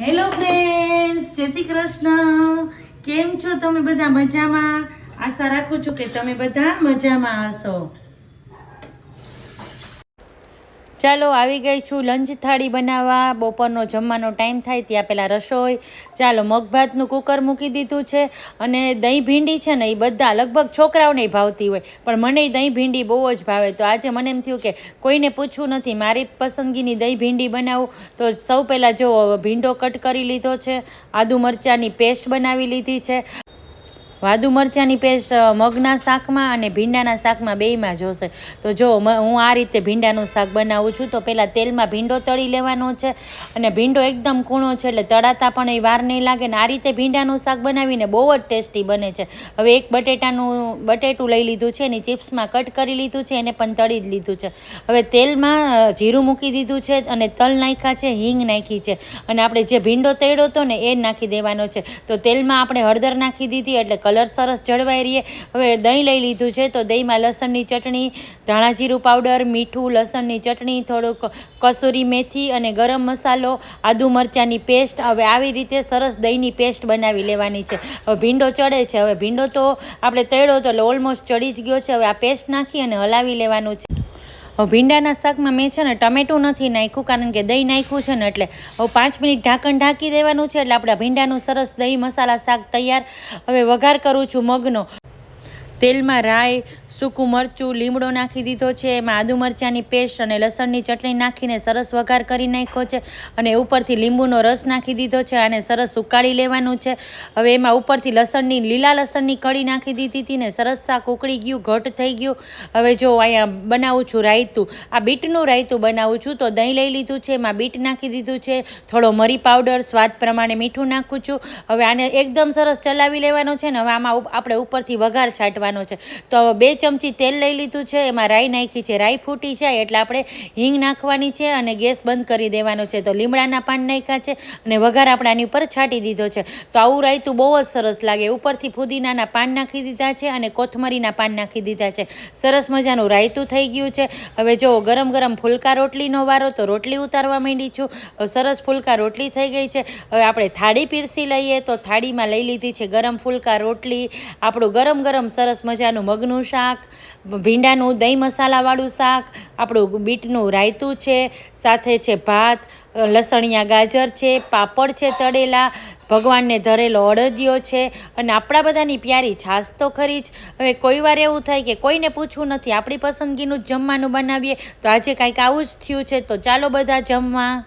Hello friends જય શ્રી કૃષ્ણ. કેમ છો તમે બધા મજામાં? આશા રાખું છું કે તમે બધા મજામાં હશો. ચાલો આવી ગઈ છું લંચ થાળી બનાવવા. બપોરનો જમવાનો ટાઈમ થાય ત્યાં પહેલાં રસોઈ. ચાલો મગભાતનું કુકર મૂકી દીધું છે અને દહીં ભીંડી છે ને એ બધા લગભગ છોકરાઓને ભાવતી હોય. પણ મને દહીં ભીંડી બહુ જ ભાવે. તો આજે મને એમ થયું કે કોઈને પૂછવું નથી, મારી પસંદગીની દહીં ભીંડી બનાવું. તો સૌ પહેલાં જો ભીંડો કટ કરી લીધો છે, આદુ મરચાંની પેસ્ટ બનાવી લીધી છે. વાદુ મરચાંની પેસ્ટ મગના શાકમાં અને ભીંડાના શાકમાં બેયમાં જોશે. તો જો હું આ રીતે ભીંડાનું શાક બનાવું છું, તો પહેલાં તેલમાં ભીંડો તળી લેવાનો છે અને ભીંડો એકદમ કૂણો છે એટલે તળાતા પણ એ વાર નહીં લાગે ને આ રીતે ભીંડાનું શાક બનાવીને બહુ જ ટેસ્ટી બને છે. હવે એક બટેટાનું, બટેટું લઈ લીધું છે, એની ચિપ્સમાં કટ કરી લીધું છે, એને પણ તળી જ લીધું છે. હવે તેલમાં જીરું મૂકી દીધું છે અને તલ નાખ્યા છે, હિંગ નાખી છે. અને આપણે જે ભીંડો તળ્યો હતો ને એ નાખી દેવાનો છે. તો તેલમાં આપણે હળદર નાખી દીધી એટલે કલર સરસ જળવાઈ રહીએ. હવે દહીં લઈ લીધું છે તો દહીંમાં લસણની ચટણી, ધાણાજીરું પાવડર, મીઠું, લસણની ચટણી, થોડુંક કસૂરી મેથી અને ગરમ મસાલો, આદુ મરચાંની પેસ્ટ. હવે આવી રીતે સરસ દહીંની પેસ્ટ બનાવી લેવાની છે. હવે ભીંડો ચડે છે. હવે ભીંડો તો આપણે તળ્યો તો એટલે ઓલમોસ્ટ ચડી જ ગયો છે. હવે આ પેસ્ટ નાખી અને હલાવી લેવાનું છે. ભીંડાના શાકમાં મેં છે ને ટમેટું નથી નાખ્યું, કારણ કે દહીં નાખ્યું છે ને એટલે હવે પાંચ મિનિટ ઢાંકણ ઢાંકી દેવાનું છે એટલે આપણા ભીંડાનું સરસ દહીં મસાલા શાક તૈયાર. હવે વઘાર કરું છું મગનો. તેલમાં રાઈ સૂકું મરચું લીમડો નાખી દીધો છે એમાં આદુ મરચાંની પેસ્ટ અને લસણની ચટણી નાખીને સરસ વઘાર કરી નાખ્યો છે અને ઉપરથી લીંબુનો રસ નાખી દીધો છે અને સરસ ઉકાળી લેવાનું છે. હવે એમાં ઉપરથી લસણની, લીલા લસણની કળી નાખી દીધી હતી ને સરસ શાક ઉકળી ગયું, ઘટ થઈ ગયું. હવે જો અહીંયા બનાવું છું રાયતું, આ બીટનું રાયતું બનાવું છું તો દહીં લઈ લીધું છે, એમાં બીટ નાખી દીધું છે, થોડો મરી પાવડર, સ્વાદ પ્રમાણે મીઠું નાખું છું. હવે આને એકદમ સરસ ચલાવી લેવાનું છે ને, હવે આમાં આપણે ઉપરથી વઘાર છાંટવાનો છે. તો હવે બે ચમચી તેલ લઈ લીધું છે, એમાં રાઈ નાખી છે. રાઈ ફૂટી જાય એટલે આપણે હિંગ નાખવાની છે અને ગેસ બંધ કરી દેવાનો છે. તો લીમડાના પાન નાખ્યા છે અને વઘાર આપણે આની ઉપર છાંટી દીધો છે. તો આવું રાયતું બહુ જ સરસ લાગે. ઉપરથી ફુદીનાના પાન નાખી દીધા છે અને કોથમરીના પાન નાખી દીધા છે. સરસ મજાનું રાયતું થઈ ગયું છે. હવે જો ગરમ ગરમ ફુલકા રોટલીનો વારો, તો રોટલી ઉતારવા માંડી છું. સરસ ફુલકા રોટલી થઈ ગઈ છે. હવે આપણે થાળી પીરસી લઈએ તો થાળીમાં લઈ લીધી છે ગરમ ફુલકા રોટલી. આપણું ગરમ ગરમ સરસ મજાનું મગનું શાક, ભીંડાનું દહીં મસાલાવાળું શાક, આપણું બીટનું રાયતું છે, સાથે છે ભાત, લસણિયા ગાજર છે, પાપડ છે તળેલા, ભગવાનને ધરેલો અડદિયો છે અને આપણા બધાની પ્યારી છાશ તો ખરી જ. હવે કોઈ વાર એવું થાય કે કોઈને પૂછવું નથી, આપણી પસંદગીનું જ જમવાનું બનાવીએ, તો આજે કાંઈક આવું જ થયું છે, તો ચાલો બધા જમવા.